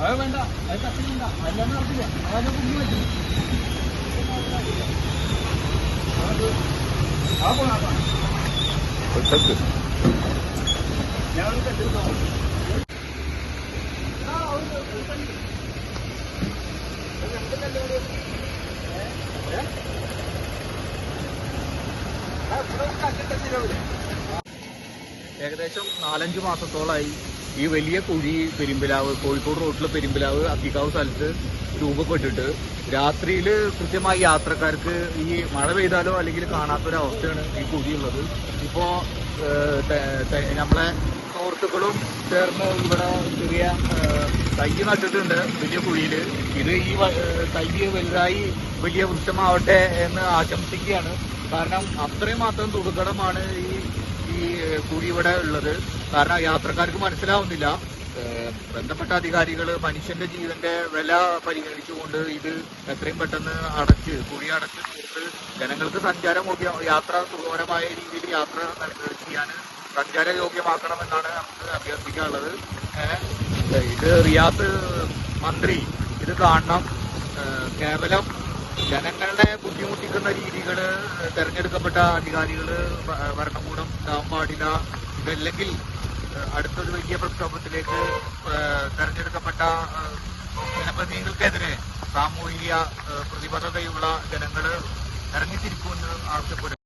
അത് വേണ്ട അത് കത്തില്ല അല്ലാണ്ട് നടത്തില്ല അതൊക്കെ കുഞ്ഞു പറ്റും ആ പോണ ആ. പോണ ഞാൻ കെട്ടിട്ടോ ഏകദേശം നാലഞ്ച് മാസത്തോളമായി ഈ വലിയ കുഴി പെരുമ്പിലാവ് കോഴിക്കോട് റോഡിലെ പെരുമ്പിലാവ് അത്തിക്കാവ് സ്ഥലത്ത് രൂപപ്പെട്ടിട്ട് രാത്രിയിൽ കൃത്യമായി യാത്രക്കാർക്ക് ഈ മഴ പെയ്താലോ അല്ലെങ്കിൽ കാണാത്തൊരവസ്ഥയാണ് ഈ കുഴിയുള്ളത്. ഇപ്പോൾ നമ്മളെ സുഹൃത്തുക്കളും ചേർന്ന് ഇവിടെ ചെറിയ തൈ നട്ടിട്ടുണ്ട് വലിയ കുഴിയിൽ ഇത് ഈ തൈ വലുതായി വലിയ വൃക്ഷമാവട്ടെ എന്ന് ആശംസിക്കുകയാണ്. കാരണം അത്രയും മാത്രം ദുർഘടമാണ് ഈ ഈ ഏഹ്, ഇവിടെ ഉള്ളത്. കാരണം യാത്രക്കാർക്ക് മനസ്സിലാവുന്നില്ല. ബന്ധപ്പെട്ട അധികാരികൾ മനുഷ്യന്റെ ജീവന്റെ വില പരിഗണിച്ചുകൊണ്ട് ഇത് എത്രയും പെട്ടെന്ന് അടച്ച് കുഴി അടച്ച് തീർത്ത് ജനങ്ങൾക്ക് സഞ്ചാരം യാത്ര സുഖകരമായ രീതിയിൽ യാത്ര ചെയ്യാൻ സഞ്ചാര യോഗ്യമാക്കണമെന്നാണ് നമുക്ക് അഭ്യർത്ഥിക്കാനുള്ളത്. ഇത് റിയാസ് മന്ത്രി ഇത് കാണണം. കേവലം ജനങ്ങളെ ബുദ്ധിമുട്ടിക്കുന്ന രീതികൾ തെരഞ്ഞെടുക്കപ്പെട്ട അധികാരികൾ ഭരണകൂടം ഉണ്ടാവാൻ പാടില്ല ഇതല്ലെങ്കിൽ അടുത്തൊരു വലിയ പ്രക്ഷോഭത്തിലേക്ക് തെരഞ്ഞെടുക്കപ്പെട്ട ജനപ്രതിനിധികൾക്കെതിരെ സാമൂഹിക പ്രതിബദ്ധതയുള്ള ജനങ്ങൾ ഇറങ്ങിത്തിരിക്കുമെന്ന് ആവശ്യപ്പെടുന്നു.